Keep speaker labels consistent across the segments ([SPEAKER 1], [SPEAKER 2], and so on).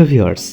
[SPEAKER 1] Hello viewers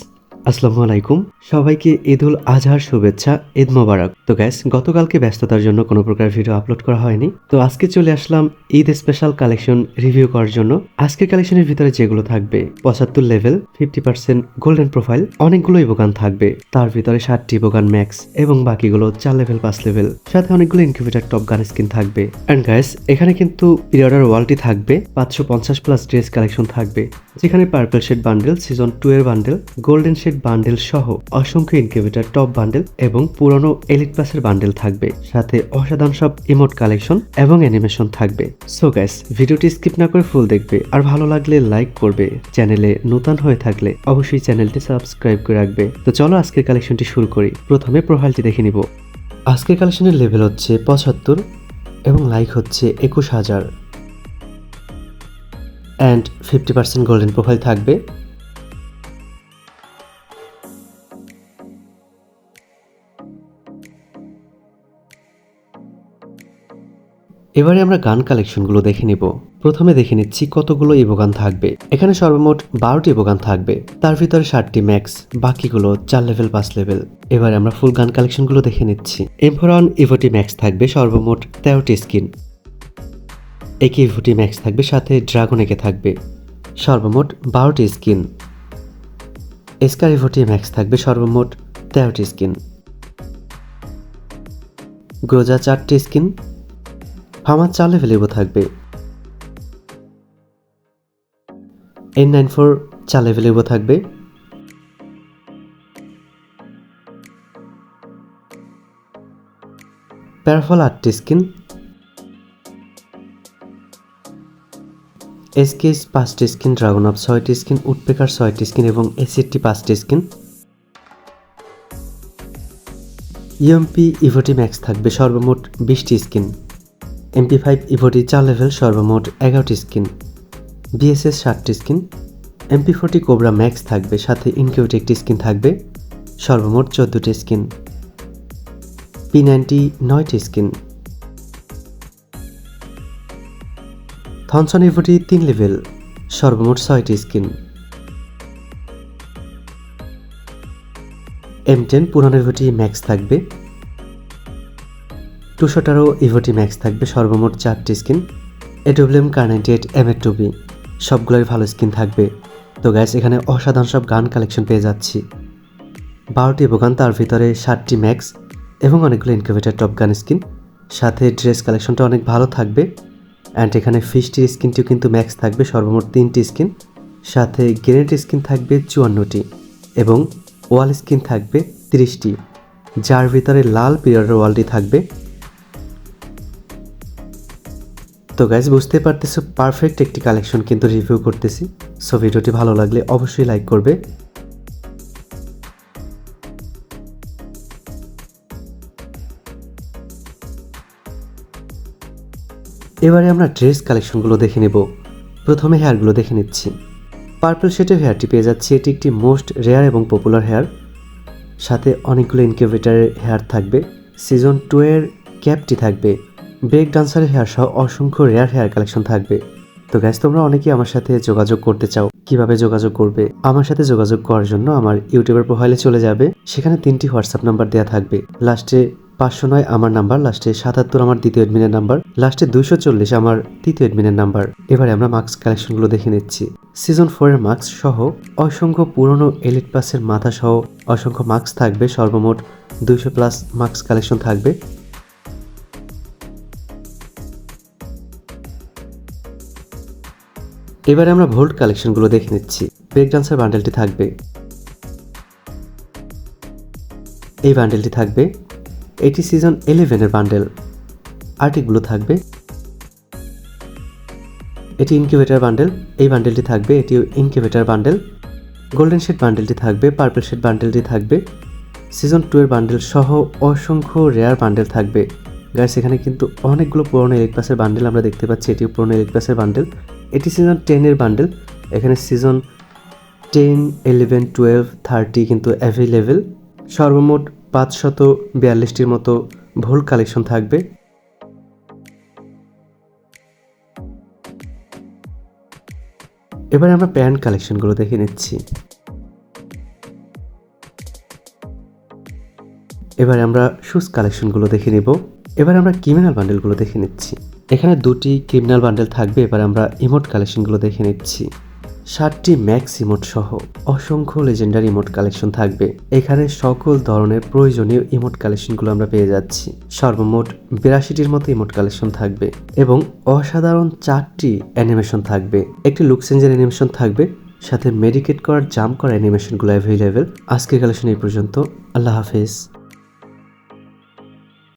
[SPEAKER 1] আসসালামু আলাইকুম। সবাইকে ঈদুল আজহার শুভেচ্ছা, ঈদ মোবারক। তো গ্যাস গতকালকে ব্যস্ততার জন্য কোনো প্রকার ভিডিও আপলোড করা হয়নি। তো আজকে চলে আসলাম ঈদ স্পেশাল কালেকশন রিভিউ করার জন্য। আজকের কালেকশনের ভিতরে যেগুলো থাকবে, পঁচাত্তর level fifty percent golden profile অনেকগুলোই ইবোগান থাকবে। তার ভিতরে ষাটটি ইবোগান ম্যাক্স এবং বাকিগুলো চার লেভেল পাঁচ লেভেল সাথে অনেকগুলো ইনকিউবেটার টপ গান স্কিন থাকবে। অ্যান্ড গ্যাস এখানে কিন্তু পিরিয়ডার ওয়ালটি থাকবে। পাঁচশো পঞ্চাশ প্লাস ড্রেস কালেকশন থাকবে। যেখানে purple shade bundle season two এর বান্ডেল গোল্ডেন শেড বান্ডেল সহ অসংখ্য ইনকিউবেটর টপ বান্ডেল এবং পুরনো এলিট পাসের বান্ডেল থাকবে। সাথে অসাধারণ সব ইমোট কালেকশন এবং অ্যানিমেশন থাকবে। সো গ্যাস ভিডিওটি স্কিপ না করে ফুল দেখবে। আর ভালো লাগলে লাইক করবে। চ্যানেলে নতুন হয়ে থাকলে অবশ্যই চ্যানেলটি সাবস্ক্রাইব করে রাখবে। তো চলো আজকের কালেকশনটি শুরু করি। প্রথমে প্রোফাইলটি দেখে নিব। আজকের কালেকশনের লেভেল হচ্ছে পঁচাত্তর এবং লাইক হচ্ছে একুশ হাজার। And fifty percent golden profile থাকবে। এবারে আমরা গান কালেকশনগুলো দেখে নিব। প্রথমে দেখে নিচ্ছি কতগুলো ইবোগান থাকবে। এখানে সর্বমোট বারোটি ইবোগান থাকবে। তার ভিতরে ষাটটি ম্যাক্স, বাকিগুলো চার লেভেল, পাঁচ লেভেল। এবারে আমরা ফুল গান কালেকশনগুলো দেখে নিচ্ছি। এমফোরন ইভোটি ম্যাক্স থাকবে সর্বমোট তেরোটি স্কিন। একে ইভোটি ম্যাক্স থাকবে, সাথে ড্রাগন একে থাকবে। সর্বমোট বারোটি স্কিন। এসকার ইভোটি ম্যাক্স থাকবে সর্বমোট তেরোটি স্কিন। গ্রোজা চারটি স্কিন। ফামার চার লেভেল থাকবে। N nine four level evo থাকবে। প্যারাফল আটটি স্কিন এসকেস পাঁচটি স্কিন ড্রাগন আপ ছয়টি স্কিন উডপেকার ছয়টি স্কিন এবং এসিডটি পাঁচটি স্কিন ইএমপি ইভোটি ম্যাক্স থাকবে সর্বমোট বিশটি স্কিন এমপি ফাইভ ইভোটি চার লেভেল সর্বমোট এগারোটি স্কিন বিএসএস ষাটটি skin MP forty cobra max থাকবে, সাথে ইনকিউটি একটি স্কিন থাকবে, সর্বমোট চোদ্দোটি স্কিন পি নাইনটি নয়টি স্কিন থনসন ইভোটি তিন লেভেল সর্বমোট ছয়টি স্কিন এম টেন পুরানো ইভোটি ম্যাক্স থাকবে টুশোটারও ইভোটি ম্যাক্স থাকবে, সর্বমোট চারটি skin. AWM kar ninety eight M two B সবগুলোই ভালো স্কিন থাকবে। তো গ্যাস এখানে অসাধারণ সব গান কালেকশন পেয়ে যাচ্ছি। বারোটি বোগান তার ভিতরে ষাটটি ম্যাক্স এবং অনেকগুলো ইনকিউবেটার টপ গান স্কিন সাথে ড্রেস কালেকশনটা অনেক ভালো থাকবে। অ্যান্ড এখানে ফিশটির স্কিনটিও কিন্তু ম্যাক্স থাকবে, সর্বমোট তিনটি স্কিন। সাথে গ্রেনেড স্কিন থাকবে চুয়ান্নটি এবং ওয়াল স্কিন থাকবে তিরিশটি। যার ভিতরে লাল পিরিয়ডের ওয়ালটি থাকবে তো গাইজ বুঝতে পারতেছো পারফেক্ট একটি কালেকশন কিন্তু রিভিউ করতেছি। সো ভিডিওটি ভালো লাগলে অবশ্যই লাইক করবে। এবারে আমরা ড্রেস কালেকশনগুলো দেখে নেব। প্রথমে হেয়ারগুলো দেখে নিচ্ছি। পার্পল শেডের হেয়ারটি পেয়ে যাচ্ছি, এটি একটি মোস্ট রেয়ার এবং পপুলার হেয়ার সাথে অনেকগুলো ইনকিউবেটারের হেয়ার থাকবে। সিজন টু এর ক্যাপটি থাকবে। ব্রেক ডান্সারের হেয়ার সহ অসংখ্য রেয়ার হেয়ার কালেকশন থাকবে। তো গ্যাস তোমরা অনেকেই আমার সাথে যোগাযোগ করতে চাও, কীভাবে যোগাযোগ করবে? আমার সাথে যোগাযোগ করার জন্য আমার ইউটিউবের প্রোফাইলে চলে যাবে। সেখানে তিনটি হোয়াটসঅ্যাপ নাম্বার দেওয়া থাকবে। লাস্টে পাঁচশো নয় আমার নাম্বার লাস্টে সাতাত্তর আমার দ্বিতীয় এডমিনের নাম্বার লাস্টে দুইশো চল্লিশ আমার তৃতীয় এডমিনের নাম্বার এবারে আমরা মার্কস কালেকশনগুলো দেখে নিচ্ছি। সিজন ফোরের মার্কস সহ অসংখ্য পুরনো এলিট পাসের মাথা সহ অসংখ্য মার্কস থাকবে। সর্বমোট দুইশো প্লাস মার্কস কালেকশন থাকবে। এবারে আমরা ভোল্ট কালেকশনগুলো দেখে নিচ্ছি। ব্রেক ডান্সার বান্ডেলটি থাকবে। এই বান্ডেলটি থাকবে। এটি সিজন ইলেভেনের বান্ডেল আর্টিকগুলো থাকবে। এটি ইনকিউবেটার বান্ডেল এই বান্ডেলটি থাকবে, এটিও ইনকিউবেটার বান্ডেল গোল্ডেন শেড বান্ডেলটি থাকবে পার্পল শেড বান্ডেলটি থাকবে। সিজন টু এর বান্ডেল সহ অসংখ্য রেয়ার বান্ডেল থাকবে। গাইস এখানে কিন্তু অনেকগুলো পুরনো এলিট পাসের বান্ডেল আমরা দেখতে পাচ্ছি। এটিও পুরনো এলিট পাসের বান্ডেল এটি সিজন টেনের বান্ডেল এখানে season ten eleven twelve thirty কিন্তু অ্যাভেলেবেল সর্বমোট পাঁচশত বিয়াল্লিশটির মতো ভুল কালেকশন থাকবে। এবার আমরা প্যান্ট কালেকশনগুলো দেখে নিচ্ছি। এবার আমরা শুজ কালেকশনগুলো দেখে নেব। এবার আমরা ক্রিমিনাল বান্ডেলগুলো দেখে নিচ্ছি। এখানে দুটি ক্রিমিনাল বান্ডেল থাকবে, এবার আমরা ইমোট কালেকশনগুলো দেখে নিচ্ছি। ষাটটি ম্যাক্স ইমোট সহ অসংখ্য লেজেন্ডারি ইমোট কালেকশন থাকবে। এখানে সকল ধরনের প্রয়োজনীয় ইমোট কালেকশনগুলো আমরা পেয়ে যাচ্ছি। সর্বমোট বিরাশিটির মতো ইমোট কালেকশন থাকবে এবং অসাধারণ চারটি অ্যানিমেশন থাকবে। একটি লুক চেঞ্জের অ্যানিমেশন থাকবে, সাথে মেডিকেট করার জাম্প করা অ্যানিমেশনগুলো অ্যাভেলেবেল আজকের কালেকশন এই পর্যন্ত। আল্লাহ হাফেজ।